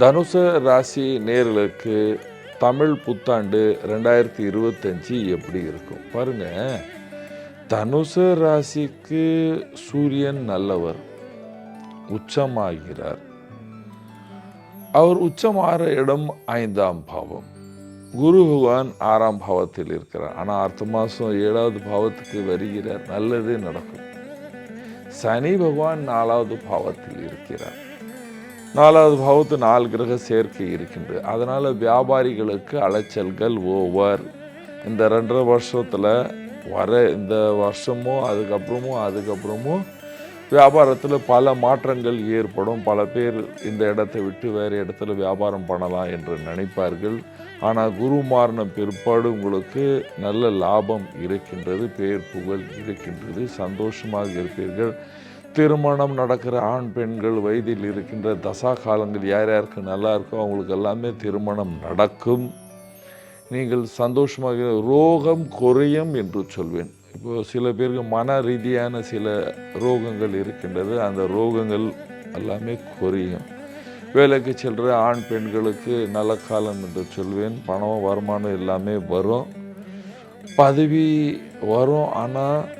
தனுசு ராசி நேர்களுக்கு தமிழ் புத்தாண்டு ரெண்டாயிரத்தி இருபத்தஞ்சி எப்படி இருக்கும்? பாருங்க. தனுசு ராசிக்கு சூரியன் நல்லவர் உச்சமாகிறார். அவர் உச்சமாகிற இடம் ஐந்தாம் பாவம். குரு பகவான் ஆறாம் பாவத்தில் இருக்கிறார். ஆனால் அடுத்த மாதம் ஏழாவது பாவத்துக்கு வருகிறார். நல்லதே நடக்கும். சனி பகவான் நாலாவது பாவத்தில் இருக்கிறார். நாலாவது பாவத்து நாலு கிரக சேர்க்கை இருக்கின்றது. அதனால் வியாபாரிகளுக்கு அலைச்சல்கள் ஓவர். இந்த ரெண்டரை வருஷத்தில் வர இந்த வருஷமும் அதுக்கப்புறமும் அதுக்கப்புறமும் வியாபாரத்தில் பல மாற்றங்கள் ஏற்படும். பல பேர் இந்த இடத்தை விட்டு வேறு இடத்துல வியாபாரம் பண்ணலாம் என்று நினைப்பார்கள். ஆனால் குரு மாறின பிற்பாடு உங்களுக்கு நல்ல லாபம் இருக்கின்றது பேர் புகழ் இருக்கின்றது சந்தோஷமாக இருப்பீர்கள். திருமணம் நடக்கிற ஆண் பெண்கள் வயதில் இருக்கின்ற தசா காலங்கள் யார் யாருக்கு நல்லா இருக்கோ அவங்களுக்கு எல்லாமே திருமணம் நடக்கும். நீங்கள் சந்தோஷமாக ரோகம் குறையும் என்று சொல்வேன். இப்போ சில பேருக்கு மன ரீதியான சில ரோகங்கள் இருக்கின்றது. அந்த ரோகங்கள் எல்லாமே குறையும். வேலைக்கு செல்கிற ஆண் பெண்களுக்கு நல்ல காலம் என்று சொல்வேன். பணம் வருமானம் எல்லாமே வரும். பதவி வரும். ஆனால்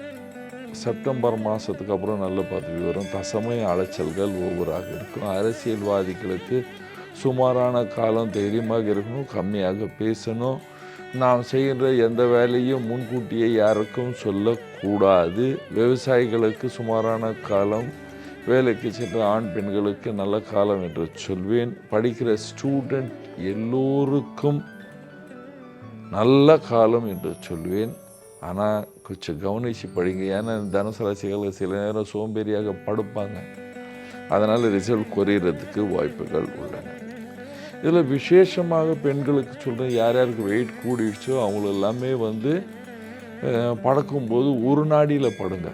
செப்டம்பர் மாதத்துக்கு அப்புறம் நல்ல பதவி வரும். தசமய அலைச்சல்கள் ஒவ்வொராக இருக்கும். அரசியல்வாதிகளுக்கு சுமாரான காலம் தைரியமாக இருக்கணும் கம்மியாக பேசணும். நாம் செய்கிற எந்த வேலையும் முன்கூட்டியே யாருக்கும் சொல்லக்கூடாது. விவசாயிகளுக்கு சுமாரான காலம் வேலைக்கு சென்ற ஆண் பெண்களுக்கு நல்ல காலம் என்று சொல்வேன். படிக்கிற ஸ்டூடெண்ட் எல்லோருக்கும் நல்ல காலம் என்று சொல்வேன். ஆனால் கொஞ்சம் கவனித்து படிங்க. ஏன்னா தனுசு ராசிகள் சில நேரம் சோம்பேறியாக படுப்பாங்க. அதனால் ரிசல்ட் குறையிறதுக்கு வாய்ப்புகள் உள்ளன. இதில் விசேஷமாக பெண்களுக்கு சொல்கிறேன் யார் யாருக்கு வெயிட் கூடிடுச்சோ அவங்கள எல்லாமே வந்து படக்கும்போது ஒரு நாடியில் படுங்க.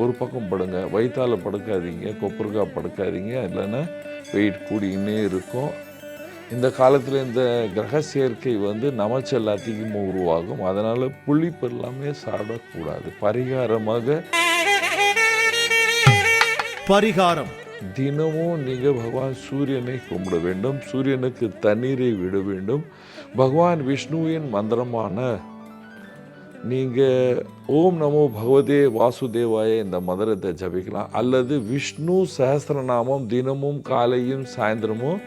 ஒரு பக்கம் படுங்க. வயிற்றால் படுக்காதீங்க கொப்பருக்கா படுக்காதீங்க. இல்லைன்னா வெயிட் கூடிக்கின்னே இருக்கும். இந்த காலத்தில் இந்த கிரக சேர்க்கை வந்து நமச்சல் அதிகமாக உருவாகும். அதனால் புளிப்பு எல்லாமே சாப்பிடக்கூடாது. பரிகாரமாக பரிகாரம். தினமும் நீங்கள் பகவான் சூரியனை கும்பிட வேண்டும். சூரியனுக்கு தண்ணீரை விட வேண்டும். பகவான் விஷ்ணுவின் மந்திரமான நீங்கள் ஓம் நமோ பகவதே வாசுதேவாய இந்த மந்திரத்தை ஜபிக்கலாம். அல்லது விஷ்ணு சஹஸ்ரநாமம் தினமும் காலையும் சாயந்தரமும்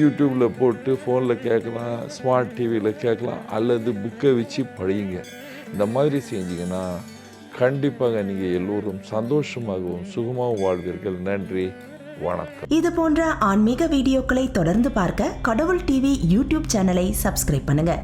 யூடியூப்பில் போட்டு ஃபோனில் கேட்கலாம் ஸ்மார்ட் டிவியில் கேட்கலாம் அல்லது புக்கை வச்சு படியுங்க இந்த மாதிரி செஞ்சீங்கன்னா கண்டிப்பாக நீங்கள் எல்லோரும் சந்தோஷமாகவும் சுகமாகவும் வாழ்வீர்கள். நன்றி வணக்கம். இது போன்ற ஆன்மீக வீடியோக்களை தொடர்ந்து பார்க்க கடவுள் டிவி யூடியூப் சேனலை சப்ஸ்கிரைப் பண்ணுங்க.